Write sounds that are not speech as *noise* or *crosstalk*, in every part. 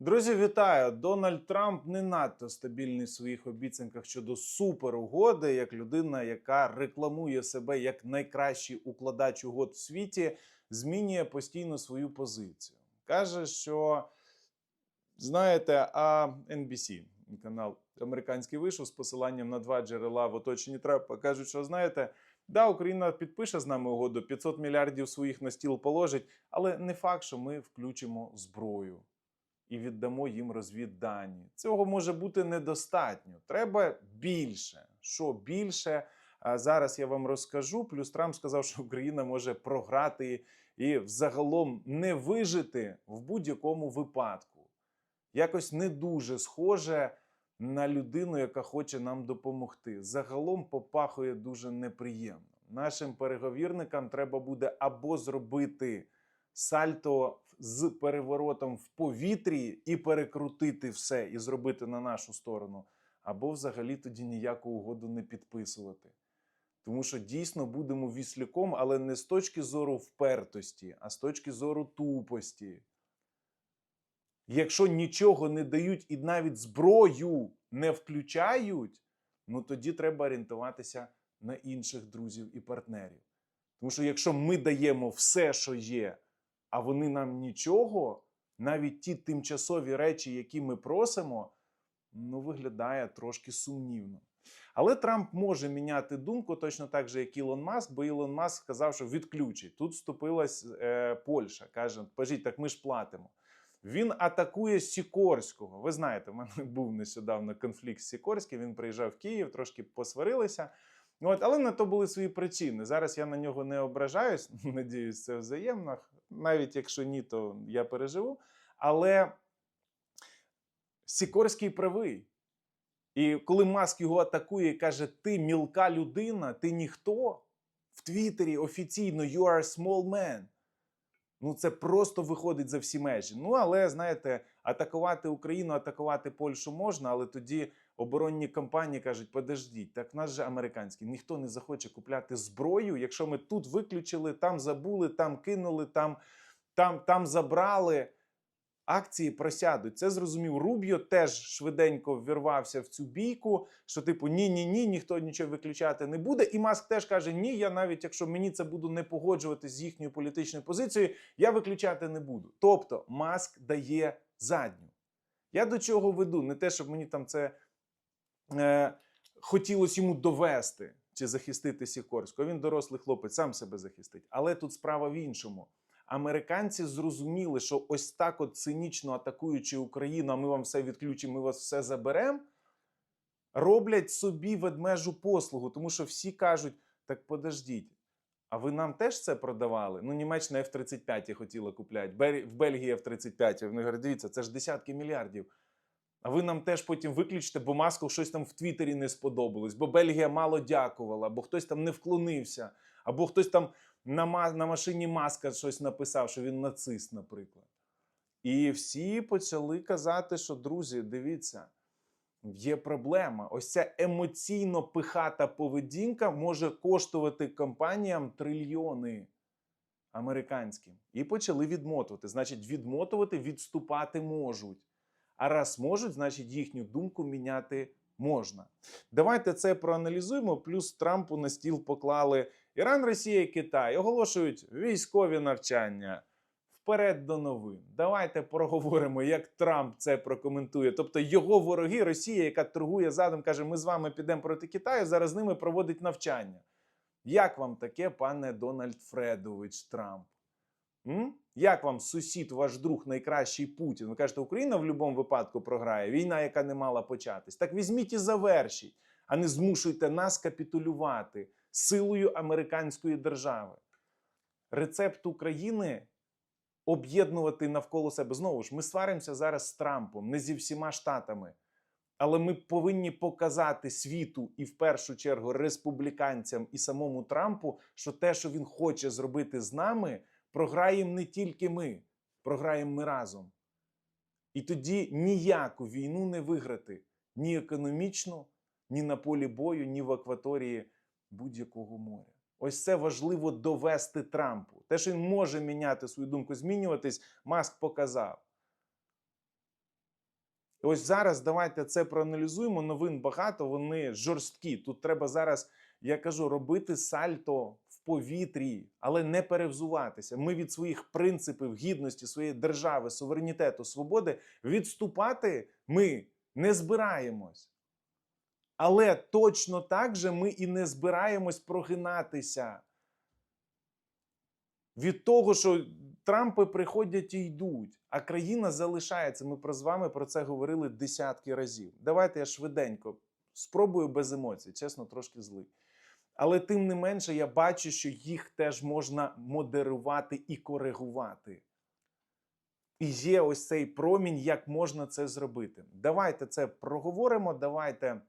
Друзі, вітаю! Дональд Трамп не надто стабільний в своїх обіцянках щодо суперугоди, як людина, яка рекламує себе як найкращий укладач угод в світі, змінює постійно свою позицію. Каже, що знаєте, а NBC, канал американський вийшов з посиланням на два джерела в оточенні Трампа, кажуть, що знаєте. Да, Україна підпише з нами угоду, 500 мільярдів своїх на стіл положить, але не факт, що ми включимо зброю і віддамо їм розвіддані. Цього може бути недостатньо. Треба більше. Що більше? Зараз я вам розкажу. Плюс Трамп сказав, що Україна може програти і взагалом не вижити в будь-якому випадку. Якось не дуже схоже на людину, яка хоче нам допомогти. Загалом попахує дуже неприємно. Нашим переговірникам треба буде або зробити сальто з переворотом в повітрі і перекрутити все і зробити на нашу сторону, або взагалі тоді ніяку угоду не підписувати. Тому що дійсно будемо віслюком, але не з точки зору впертості, а з точки зору тупості. Якщо нічого не дають і навіть зброю не включають, ну тоді треба орієнтуватися на інших друзів і партнерів. Тому що якщо ми даємо все, що є, а вони нам нічого, навіть ті тимчасові речі, які ми просимо, ну виглядає трошки сумнівно. Але Трамп може міняти думку точно так же, як Ілон Маск, бо Ілон Маск сказав, що відключить. Тут вступилась е, Польща. Каже, пажіть, так ми ж платимо. Він атакує Сікорського. Ви знаєте, в мене *laughs* був нещодавно конфлікт з Сікорським. Він приїжджав в Київ, трошки посварилися. От, але на то були свої причини. Зараз я на нього не ображаюсь. *laughs* Надіюсь, це взаємно. Навіть якщо ні, то я переживу. Але Сікорський правий. І коли Маск його атакує і каже: Ти мілка людина, ти ніхто в Твіттері офіційно you are a small man. Ну, це просто виходить за всі межі. Ну, але знаєте, атакувати Україну, атакувати Польщу можна, але тоді оборонні компанії кажуть: подождіть, так нас же американські, ніхто не захоче купляти зброю. Якщо ми тут виключили, там забули, там кинули, там, там, там забрали. Акції просядуть. Це зрозумів. Рубіо теж швиденько ввірвався в цю бійку, що типу ні, ні, ні, ніхто нічого виключати не буде. І Маск теж каже: Ні, я навіть якщо мені це буду не погоджувати з їхньою політичною позицією, я виключати не буду. Тобто Маск дає задню. Я до чого веду? Не те, щоб мені там це е, хотілося йому довести чи захистити Сікорського. Він дорослий хлопець, сам себе захистить. Але тут справа в іншому. Американці зрозуміли, що ось так, от цинічно атакуючи Україну, а ми вам все відключимо, ми вас все заберемо, роблять собі ведмежу послугу, тому що всі кажуть: так подождіть, а ви нам теж це продавали? Ну, Німеччина F-35 хотіла купляти, в Бельгії F-35. Вони говорять, дивіться, це ж десятки мільярдів. А ви нам теж потім виключите, бо маску щось там в Твіттері не сподобалось, бо Бельгія мало дякувала, або хтось там не вклонився, або хтось там на, на машині маска щось написав, що він нацист, наприклад. І всі почали казати, що друзі, дивіться, є проблема. Ось ця емоційно пихата поведінка може коштувати компаніям трильйони американським. І почали відмотувати. Значить, відмотувати, відступати можуть. А раз можуть, значить їхню думку міняти можна. Давайте це проаналізуємо. Плюс Трампу на стіл поклали Іран, Росія і Китай. Оголошують військові навчання. Вперед до новин. Давайте проговоримо, як Трамп це прокоментує. Тобто його вороги, Росія, яка торгує задом, каже: ми з вами підемо проти Китаю. Зараз з ними проводить навчання. Як вам таке, пане Дональд Фредович Трамп? М? Як вам сусід, ваш друг, найкращий Путін? Ви кажете, Україна в будь-якому випадку програє, війна, яка не мала початись. Так візьміть і завершіть, а не змушуйте нас капітулювати силою американської держави. Рецепт України об'єднувати навколо себе. Знову ж, ми сваримося зараз з Трампом, не зі всіма штатами. Але ми повинні показати світу і в першу чергу республіканцям і самому Трампу, що те, що він хоче зробити з нами, програємо не тільки ми, програємо ми разом. І тоді ніяку війну не виграти ні економічно, ні на полі бою, ні в акваторії будь-якого моря. Ось це важливо довести Трампу. Те, що він може міняти свою думку, змінюватись, Маск показав. І Ось зараз давайте це проаналізуємо. Новин багато, вони жорсткі. Тут треба зараз, я кажу, робити сальто повітрі, але не перевзуватися. Ми від своїх принципів гідності, своєї держави, суверенітету, свободи відступати ми не збираємось. Але точно так же ми і не збираємось прогинатися від того, що Трампи приходять і йдуть, а країна залишається. Ми про з вами про це говорили десятки разів. Давайте я швиденько спробую без емоцій, чесно, трошки злий. Але тим не менше, я бачу, що їх теж можна модерувати і коригувати. І є ось цей промінь, як можна це зробити. Давайте це проговоримо, давайте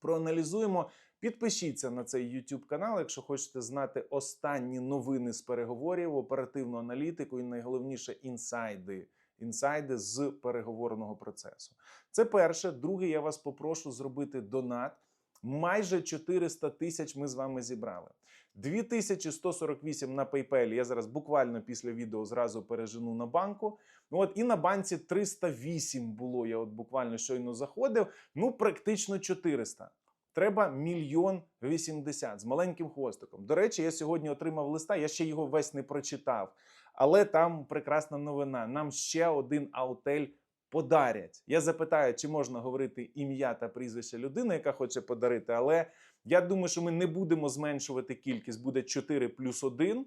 проаналізуємо. Підпишіться на цей YouTube канал, якщо хочете знати останні новини з переговорів, оперативну аналітику і найголовніше інсайди. Інсайди з переговорного процесу. Це перше. Друге, я вас попрошу зробити донат. Майже 400 тисяч ми з вами зібрали. 2148 на PayPal. Я зараз буквально після відео зразу пережену на банку. Ну от і на банці 308 було. Я от буквально щойно заходив. Ну, практично 400. Треба мільйон вісімдесят з маленьким хвостиком. До речі, я сьогодні отримав листа. Я ще його весь не прочитав. Але там прекрасна новина. Нам ще один аутель подарять. Я запитаю, чи можна говорити ім'я та прізвище людини, яка хоче подарити. Але я думаю, що ми не будемо зменшувати кількість. Буде 4 плюс 1.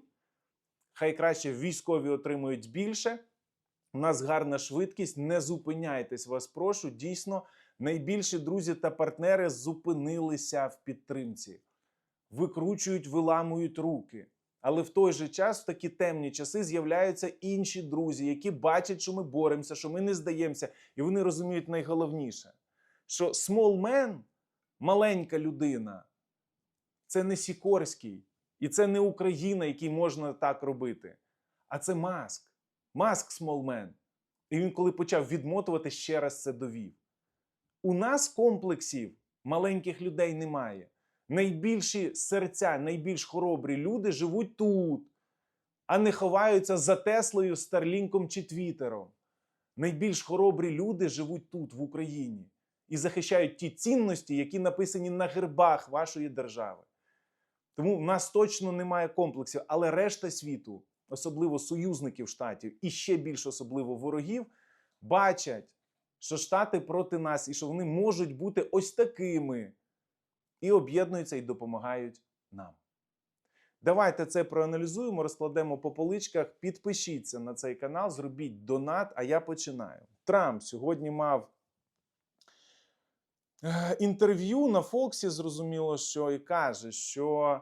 Хай краще військові отримують більше. У нас гарна швидкість. Не зупиняйтесь, вас прошу. Дійсно, найбільші друзі та партнери зупинилися в підтримці, викручують, виламують руки. Але в той же час, в такі темні часи, з'являються інші друзі, які бачать, що ми боремося, що ми не здаємося, і вони розуміють найголовніше, що small man, маленька людина, це не Сікорський, і це не Україна, який можна так робити, а це маск. Маск small man. І він, коли почав відмотувати, ще раз це довів. У нас комплексів маленьких людей немає. Найбільші серця, найбільш хоробрі люди живуть тут, а не ховаються за Теслою, Старлінком чи Твіттером. Найбільш хоробрі люди живуть тут, в Україні, і захищають ті цінності, які написані на гербах вашої держави. Тому в нас точно немає комплексів, але решта світу, особливо союзників штатів, і ще більш особливо ворогів, бачать, що штати проти нас і що вони можуть бути ось такими і об'єднуються і допомагають нам. Давайте це проаналізуємо, розкладемо по поличках. Підпишіться на цей канал, зробіть донат, а я починаю. Трамп сьогодні мав е, інтерв'ю на Фоксі, зрозуміло, що і каже, що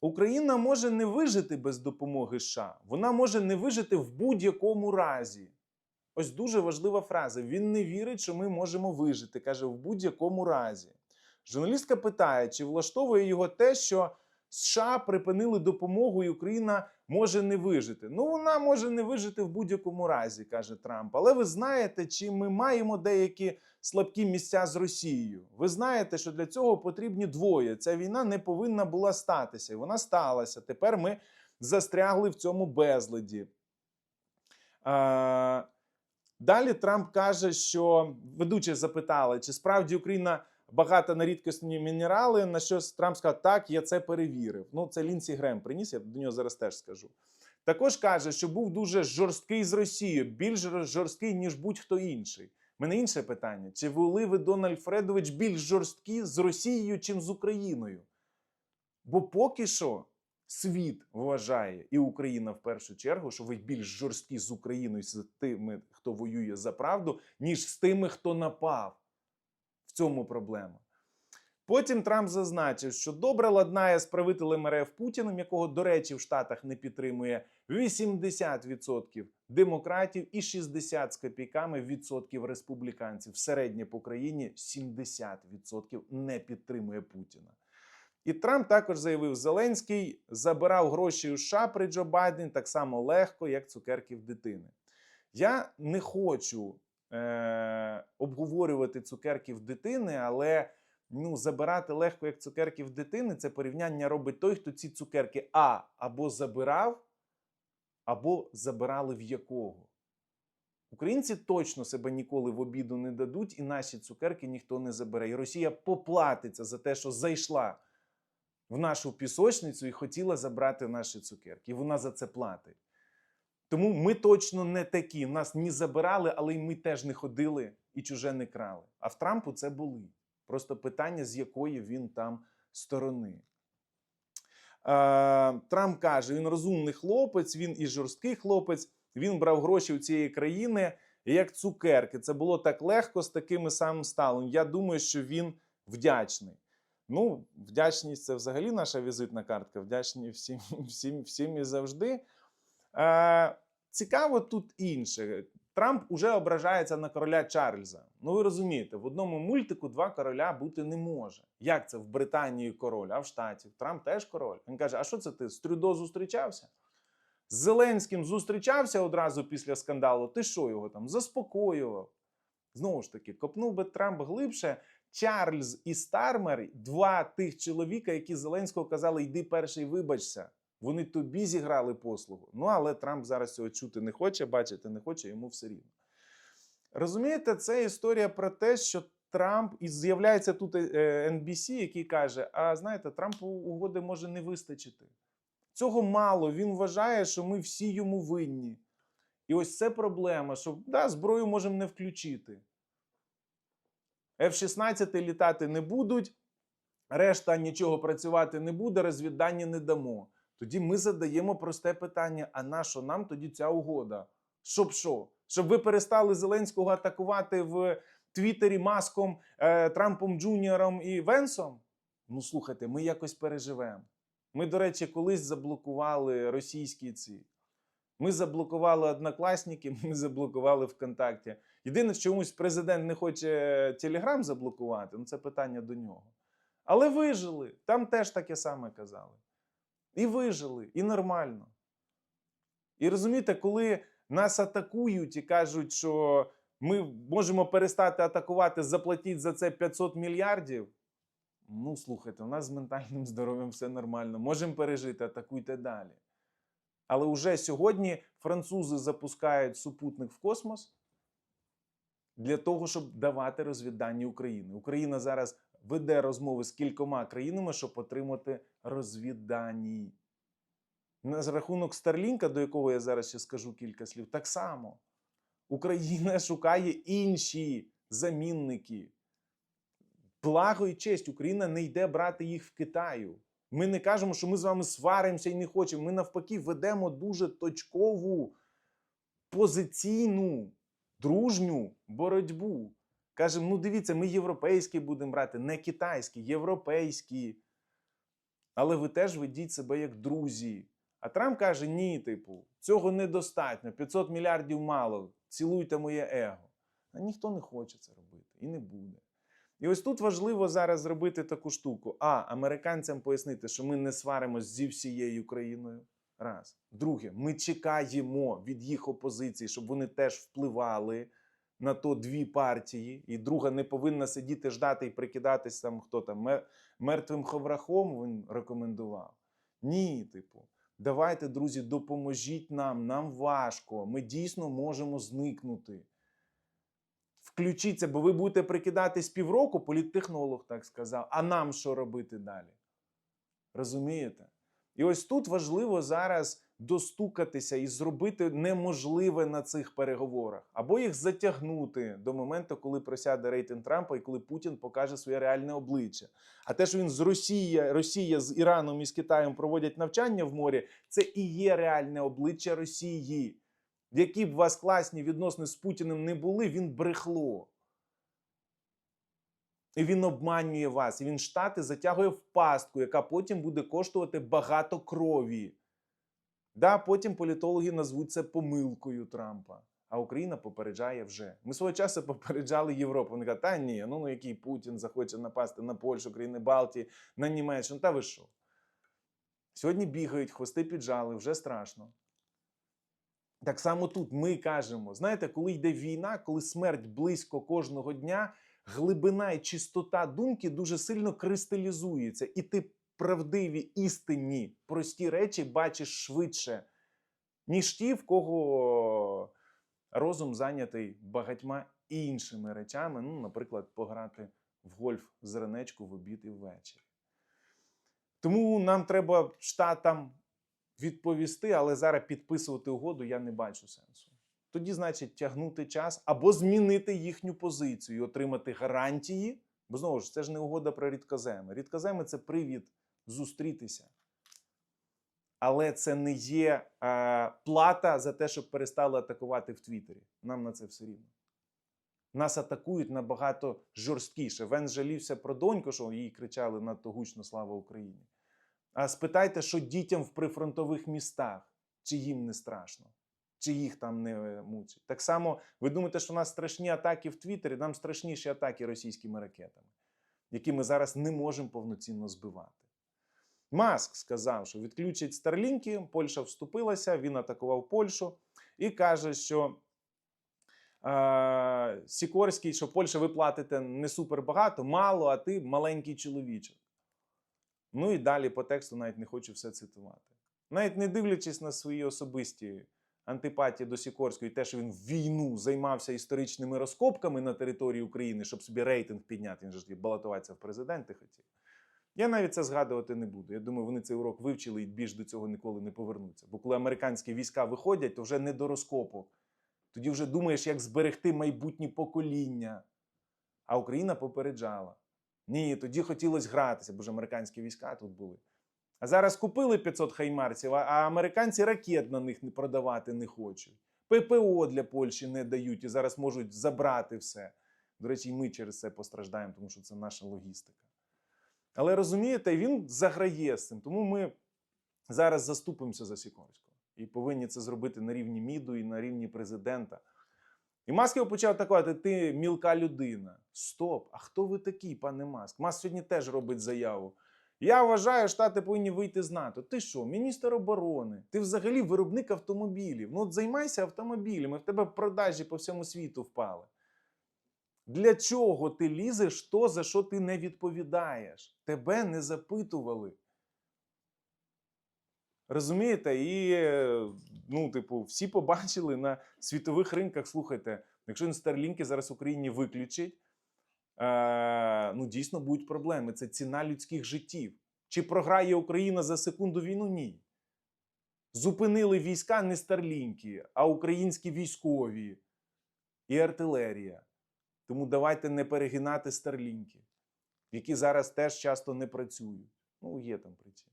Україна може не вижити без допомоги США. Вона може не вижити в будь-якому разі. Ось дуже важлива фраза. Він не вірить, що ми можемо вижити. Каже, в будь-якому разі. Журналістка питає, чи влаштовує його те, що США припинили допомогу, і Україна може не вижити. Ну, вона може не вижити в будь-якому разі, каже Трамп. Але ви знаєте, чи ми маємо деякі слабкі місця з Росією? Ви знаєте, що для цього потрібні двоє. Ця війна не повинна була статися, і вона сталася. Тепер ми застрягли в цьому безладі. Далі Трамп каже, що ведучі запитали, чи справді Україна багата на рідкісні мінерали. На що Трамп сказав, так, я це перевірив. Ну, це Лінсі Грем приніс, я до нього зараз теж скажу. Також каже, що був дуже жорсткий з Росією, більш жорсткий, ніж будь-хто інший. Мене інше питання: чи були ви, Дональд Фредович, більш жорсткі з Росією, чим з Україною? Бо поки що світ вважає, і Україна в першу чергу, що ви більш жорсткі з Україною, з тими, хто воює за правду, ніж з тими, хто напав. В цьому проблема. Потім Трамп зазначив, що добре ладнає з правителем РФ Путіним, якого, до речі, в Штатах не підтримує 80% демократів і 60 з копійками відсотків республіканців. Середнє по країні 70% не підтримує Путіна. І Трамп також заявив, Зеленський забирав гроші у США при Джо Байден так само легко, як цукерки в дитини. Я не хочу е- обговорювати цукерки в дитини, але ну, забирати легко, як цукерки в дитини, це порівняння робить той, хто ці цукерки А або забирав, або забирали в якого. Українці точно себе ніколи в обіду не дадуть, і наші цукерки ніхто не забере. І Росія поплатиться за те, що зайшла в нашу пісочницю і хотіла забрати наші цукерки. І вона за це платить. Тому ми точно не такі. Нас не забирали, але й ми теж не ходили і чуже не крали. А в Трампу це були. Просто питання, з якої він там сторони. Е, Трамп каже, він розумний хлопець, він і жорсткий хлопець. Він брав гроші у цієї країни як цукерки. Це було так легко з такими самим сталим. Я думаю, що він вдячний. Ну, вдячність це взагалі наша візитна картка. Вдячні всім, всім, всім і завжди. Е, цікаво тут інше. Трамп уже ображається на короля Чарльза. Ну, ви розумієте, в одному мультику два короля бути не може. Як це в Британії король, а в Штаті? Трамп теж король. Він каже: А що це ти з Трюдо зустрічався? З Зеленським зустрічався одразу після скандалу. Ти що його там заспокоював? Знову ж таки, копнув би Трамп глибше. Чарльз і Стармер два тих чоловіка, які Зеленського казали, йди перший, вибачся. Вони тобі зіграли послугу. Ну, але Трамп зараз цього чути не хоче, бачити не хоче, йому все рівно. Розумієте, це історія про те, що Трамп і з'являється тут е, NBC, який каже: А знаєте, Трампу угоди може не вистачити. Цього мало. Він вважає, що ми всі йому винні. І ось це проблема, що да, зброю можемо не включити. F-16 літати не будуть, решта нічого працювати не буде, розвіддання не дамо. Тоді ми задаємо просте питання: а на що нам тоді ця угода? Щоб що? Щоб ви перестали Зеленського атакувати в Твіттері Маском, е, Трампом Джуніором і Венсом? Ну слухайте, ми якось переживемо. Ми, до речі, колись заблокували російські ці. Ми заблокували однокласники, *laughs* ми заблокували ВКонтакті. Єдине, чомусь президент не хоче Телеграм заблокувати, ну це питання до нього. Але вижили. Там теж таке саме казали. І вижили, і нормально. І розумієте, коли нас атакують і кажуть, що ми можемо перестати атакувати, заплатіть за це 500 мільярдів. Ну, слухайте, у нас з ментальним здоров'ям все нормально. Можемо пережити, атакуйте далі. Але вже сьогодні французи запускають супутник в космос для того, щоб давати розвіддані України. Україна зараз веде розмови з кількома країнами, щоб отримати розвіддані. На рахунок Старлінка, до якого я зараз ще скажу кілька слів, так само. Україна *laughs* шукає інші замінники. Благо і честь, Україна не йде брати їх в Китаю. Ми не кажемо, що ми з вами сваримося і не хочемо. Ми навпаки ведемо дуже точкову, позиційну, дружню боротьбу. Кажемо, ну дивіться, ми європейські будемо брати, не китайські, європейські. Але ви теж ведіть себе як друзі. А Трамп каже: ні, типу, цього недостатньо, 500 мільярдів мало, цілуйте моє его. А ніхто не хоче це робити і не буде. І ось тут важливо зараз зробити таку штуку: а американцям пояснити, що ми не сваримось зі всією країною. Раз. Друге, ми чекаємо від їх опозиції, щоб вони теж впливали на то дві партії. І друга не повинна сидіти, ждати і прикидатись там, хто там мертвим ховрахом він рекомендував. Ні, типу, давайте, друзі, допоможіть нам. Нам важко. Ми дійсно можемо зникнути. Включіться, бо ви будете прикидатись півроку, політтехнолог так сказав. А нам що робити далі? Розумієте? І ось тут важливо зараз достукатися і зробити неможливе на цих переговорах, або їх затягнути до моменту, коли просяде рейтинг Трампа і коли Путін покаже своє реальне обличчя. А те, що він з Росії, Росія з Іраном і з Китаєм проводять навчання в морі, це і є реальне обличчя Росії. Які б у вас класні відносини з Путіним не були, він брехло. І він обманює вас, і він штати затягує в пастку, яка потім буде коштувати багато крові. Да, потім політологи назвуть це помилкою Трампа. А Україна попереджає вже. Ми свого часу *laughs* попереджали Європу. Вони кажуть, та ні, ну, ну який Путін захоче напасти на Польщу, країни Балтії, на Німеччину. Та ви що? Сьогодні бігають, хвости піджали, вже страшно. Так само тут ми кажемо: знаєте, коли йде війна, коли смерть близько кожного дня, глибина і чистота думки дуже сильно кристалізується, і ти правдиві, істинні, прості речі бачиш швидше, ніж ті, в кого розум зайнятий багатьма іншими речами, ну, наприклад, пограти в гольф з ранечку в обід і ввечері. Тому нам треба штатам відповісти, але зараз підписувати угоду я не бачу сенсу. Тоді, значить, тягнути час або змінити їхню позицію і отримати гарантії. Бо знову ж це ж не угода про рідкоземи. Рідкоземи це привід зустрітися. Але це не є е, плата за те, щоб перестали атакувати в Твіттері. Нам на це все рівно. Нас атакують набагато жорсткіше. Вен жалівся про доньку, що їй кричали надто гучно Слава Україні. А спитайте, що дітям в прифронтових містах, чи їм не страшно, чи їх там не е, мучать. Так само, ви думаєте, що у нас страшні атаки в Твіттері, нам страшніші атаки російськими ракетами, які ми зараз не можемо повноцінно збивати. Маск сказав, що відключить старлінки, Польща вступилася, він атакував Польщу і каже, що е, Сікорський, що Польща ви платите не супер багато, мало, а ти маленький чоловічок. Ну і далі по тексту навіть не хочу все цитувати. Навіть не дивлячись на свої особисті антипатії до Сікорського і те, що він в війну займався історичними розкопками на території України, щоб собі рейтинг підняти, він же балотуватися в президенти хотів. Я навіть це згадувати не буду. Я думаю, вони цей урок вивчили і більш до цього ніколи не повернуться. Бо коли американські війська виходять, то вже не до розкопок. Тоді вже думаєш, як зберегти майбутні покоління. А Україна попереджала. Ні, тоді хотілося гратися, бо ж американські війська тут були. А зараз купили 500 хаймарсів, а американці ракет на них продавати не хочуть. ППО для Польщі не дають і зараз можуть забрати все. До речі, і ми через це постраждаємо, тому що це наша логістика. Але розумієте, він заграє з цим. Тому ми зараз заступимося за Сікорського і повинні це зробити на рівні МІДу і на рівні президента. І Маск його почав атакувати: ти мілка людина. Стоп! А хто ви такий, пане Маск? Маск сьогодні теж робить заяву. Я вважаю, штати повинні вийти з НАТО. Ти що, міністр оборони? Ти взагалі виробник автомобілів. Ну от займайся автомобілями, в тебе продажі по всьому світу впали. Для чого ти лізеш то, за що ти не відповідаєш? Тебе не запитували. Розумієте? І, ну, типу, всі побачили на світових ринках. Слухайте, якщо він зараз в Україні виключить, е, ну, дійсно будуть проблеми. Це ціна людських життів. Чи програє Україна за секунду війну? Ні. Зупинили війська не Старлінки, а українські військові і артилерія. Тому давайте не перегинати старлінки, які зараз теж часто не працюють. Ну, є там причини.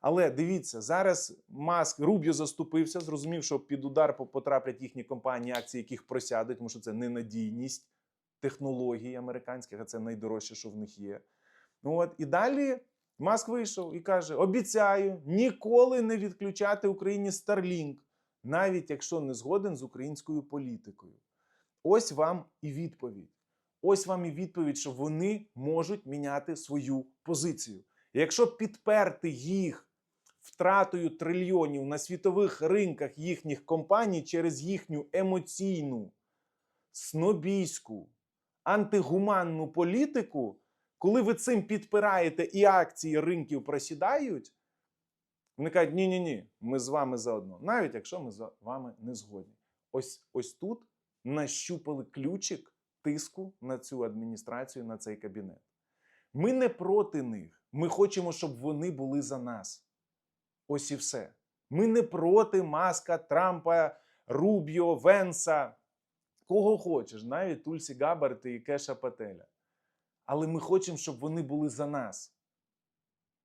Але дивіться, зараз Маск Рубіо заступився, зрозумів, що під удар потраплять їхні компанії, акції, яких просядуть, тому що це ненадійність технологій американських, а це найдорожче, що в них є. Ну от і далі Маск вийшов і каже: обіцяю ніколи не відключати Україні Starlink, навіть якщо не згоден з українською політикою. Ось вам і відповідь. Ось вам і відповідь, що вони можуть міняти свою позицію. І Якщо підперти їх втратою трильйонів на світових ринках їхніх компаній через їхню емоційну, снобійську, антигуманну політику, коли ви цим підпираєте і акції ринків просідають, вони кажуть, ні-ні ні, ми з вами заодно, навіть якщо ми з вами не згодні. Ось, ось тут нащупали ключик тиску на цю адміністрацію, на цей кабінет. Ми не проти них. Ми хочемо, щоб вони були за нас. Ось і все. Ми не проти Маска, Трампа, Рубіо, Венса, кого хочеш, навіть Тульсі Габарти і Кеша Пателя. Але ми хочемо, щоб вони були за нас.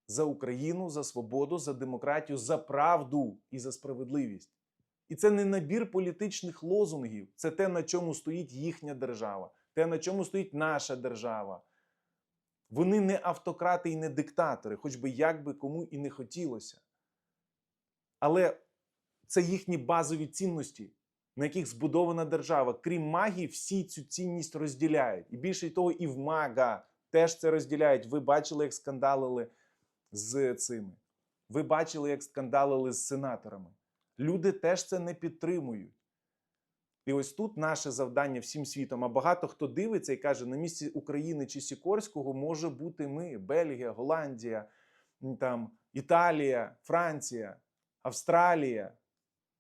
За Україну, за свободу, за демократію, за правду і за справедливість. І це не набір політичних лозунгів, це те, на чому стоїть їхня держава, те, на чому стоїть наша держава. Вони не автократи і не диктатори, хоч би як би кому і не хотілося. Але це їхні базові цінності, на яких збудована держава. Крім магії, всі цю цінність розділяють. І більше того, і в мага теж це розділяють. Ви бачили, як скандалили з цими. Ви бачили, як скандалили з сенаторами. Люди теж це не підтримують. І ось тут наше завдання всім світом. А багато хто дивиться і каже, на місці України чи Сікорського може бути ми, Бельгія, Голландія, там, Італія, Франція, Австралія.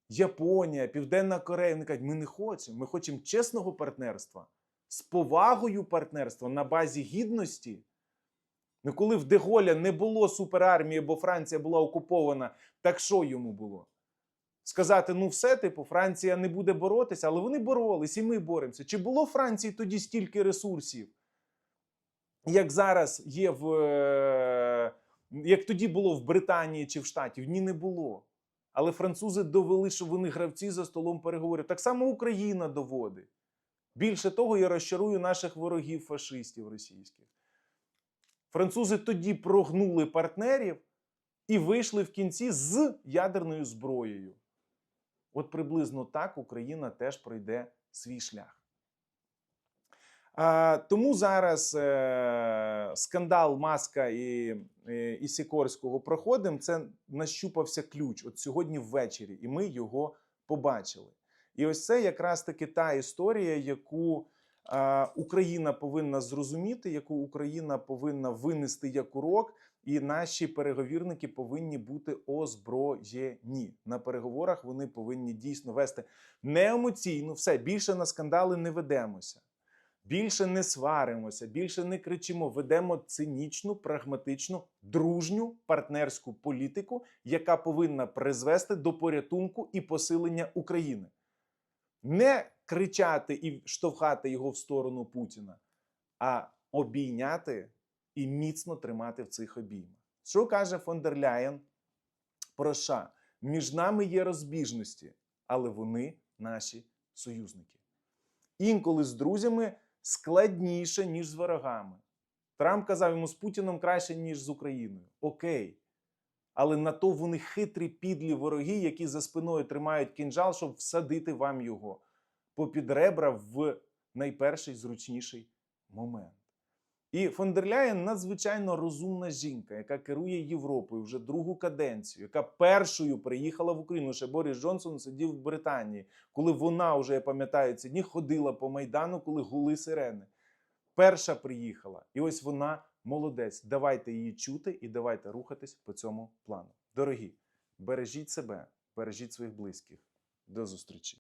Японія, Південна Корея. Вони кажуть, ми не хочемо. Ми хочемо чесного партнерства, з повагою партнерства на базі гідності. Ну, коли в Деголя не було суперармії, бо Франція була окупована, так що йому було? Сказати, ну все, типу, Франція не буде боротися, але вони боролись, і ми боремося. Чи було Франції тоді стільки ресурсів, як зараз є в. е, Як тоді було в Британії чи в Штатів? Ні, не було. Але французи довели, що вони гравці за столом переговорів. Так само Україна доводить. Більше того, я розчарую наших ворогів фашистів російських. Французи тоді прогнули партнерів і вийшли в кінці з ядерною зброєю. От приблизно так Україна теж пройде свій шлях. А, тому зараз е, скандал Маска і, і, і Сікорського проходимо. Це нащупався ключ от сьогодні ввечері, і ми його побачили. І ось це якраз таки та історія, яку е, Україна повинна зрозуміти, яку Україна повинна винести як урок, і наші переговірники повинні бути озброєні. На переговорах вони повинні дійсно вести не емоційно, все більше на скандали не ведемося. Більше не сваримося, більше не кричимо. Ведемо цинічну, прагматичну, дружню партнерську політику, яка повинна призвести до порятунку і посилення України. Не кричати і штовхати його в сторону Путіна, а обійняти і міцно тримати в цих обіймах. Що каже фон дер Ляєн про США? Між нами є розбіжності, але вони наші союзники. Інколи з друзями складніше, ніж з ворогами. Трамп казав йому з Путіном краще, ніж з Україною. Окей. Але на то вони хитрі підлі вороги, які за спиною тримають кінжал, щоб всадити вам його попід ребра в найперший зручніший момент. І фон дер Ляєн надзвичайно розумна жінка, яка керує Європою вже другу каденцію, яка першою приїхала в Україну. Ще Борис Джонсон сидів в Британії, коли вона вже я пам'ятаю ці дні ходила по майдану, коли гули сирени. Перша приїхала, і ось вона молодець. Давайте її чути і давайте рухатись по цьому плану. Дорогі, бережіть себе, бережіть своїх близьких. До зустрічі.